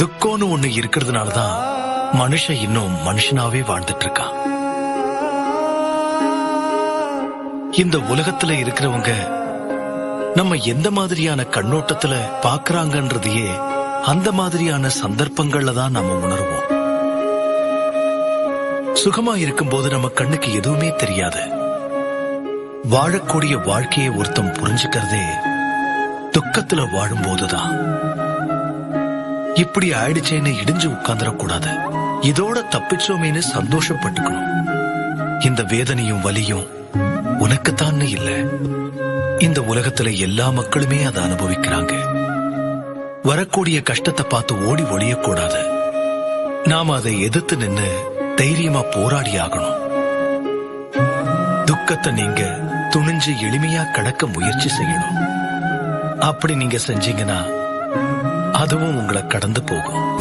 துக்கம்னு ஒண்ணு இருக்கிறதுனாலதான் மனுஷன் இன்னும் மனுஷனாவே வாழ்ந்துட்டு இருக்கான் இந்த உலகத்துல இருக்கிறவங்க நம்ம எந்த மாதிரியான கண்ணோட்டத்துல பாக்குறாங்கன்றதையே அந்த மாதிரியான சந்தர்ப்பங்கள்ல தான் நம்ம உணர்வோம். சுகமா இருக்கும்போது நம்ம கண்ணுக்கு எதுவுமே தெரியாது. வாழக்கூடிய வாழ்க்கையை ஒருத்தன் புரிஞ்சுக்கிறதே துக்கத்துல வாழும்போதுதான். இப்படி ஆயிடுச்சேன்னு இடிஞ்சு உட்கார்ந்துடக்கூடாது. இதோட தப்பிச்சோமேன்னு சந்தோஷப்பட்டுக்கணும். இந்த வேதனையும் வலியும் உனக்குத்தான்னு இல்ல. இந்த உலகத்துல எல்லா மக்களுமே அதை அனுபவிக்கிறாங்க. வரக்கூடிய கஷ்டத்தை பார்த்து ஓடி ஒழியக்கூடாது நாம அதை எதிர்த்து நின்னு தைரியமா போராடி ஆகணும். துக்கத்தை நீங்க துணிஞ்சு எளிமையா கடக்க முயற்சி செய்யணும். அப்படி நீங்க செஞ்சீங்கன்னா அதுவும் உங்களை கடந்து போகும்.